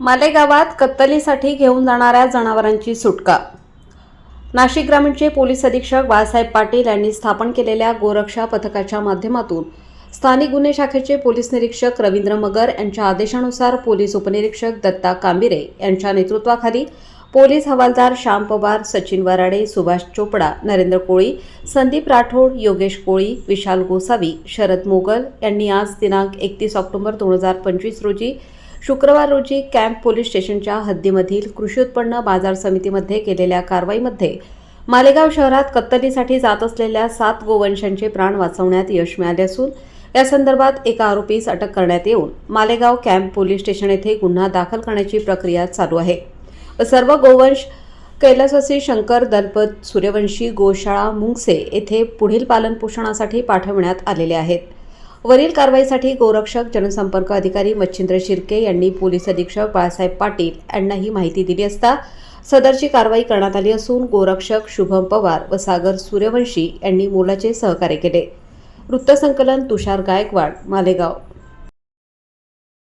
मालेगावात कत्तलीसाठी घेऊन जाणाऱ्या जनावरांची सुटका. नाशिक ग्रामीणचे पोलीस अधीक्षक बाळासाहेब पाटील यांनी स्थापन केलेल्या गोरक्षा पथकाच्या माध्यमातून स्थानिक गुन्हे शाखेचे पोलीस निरीक्षक रवींद्र मगर यांच्या आदेशानुसार पोलीस उपनिरीक्षक दत्ता कांबिरे यांच्या नेतृत्वाखाली पोलीस हवालदार श्याम पवार सचिन वराडे सुभाष चोपडा नरेंद्र कोळी संदीप राठोड योगेश कोळी विशाल गोसावी शरद मोगल यांनी आज दिनांक एकतीस ऑक्टोबर दोन हजार पंचवीस रोजी शुक्रवार रोजी कॅम्प पोलीस स्टेशनच्या हद्दीमधील कृषी उत्पन्न बाजार समितीमध्ये केलेल्या कारवाईमध्ये मालेगाव शहरात कत्तलीसाठी जात असलेल्या सात गोवंशांचे प्राण वाचवण्यात यश मिळाले असून या संदर्भात एका आरोपीस अटक करण्यात येऊन मालेगाव कॅम्प पोलीस स्टेशन येथे गुन्हा दाखल करण्याची प्रक्रिया चालू आहे. सर्व गोवंश कैलासवासी शंकर दलपत सूर्यवंशी गोशाळा मुंगसे येथे पुढील पालनपोषणासाठी पाठवण्यात आलेले आहेत. वरील कारवाईसाठी गोरक्षक जनसंपर्क अधिकारी मच्छिंद्र शिर्के यांनी पोलीस अधीक्षक बाळासाहेब पाटील यांना ही माहिती दिली असता सदरची कारवाई करण्यात आली असून गोरक्षक शुभम पवार व सागर सूर्यवंशी यांनी मोलाचे सहकार्य केले. वृत्तसंकलन तुषार गायकवाड मालेगाव.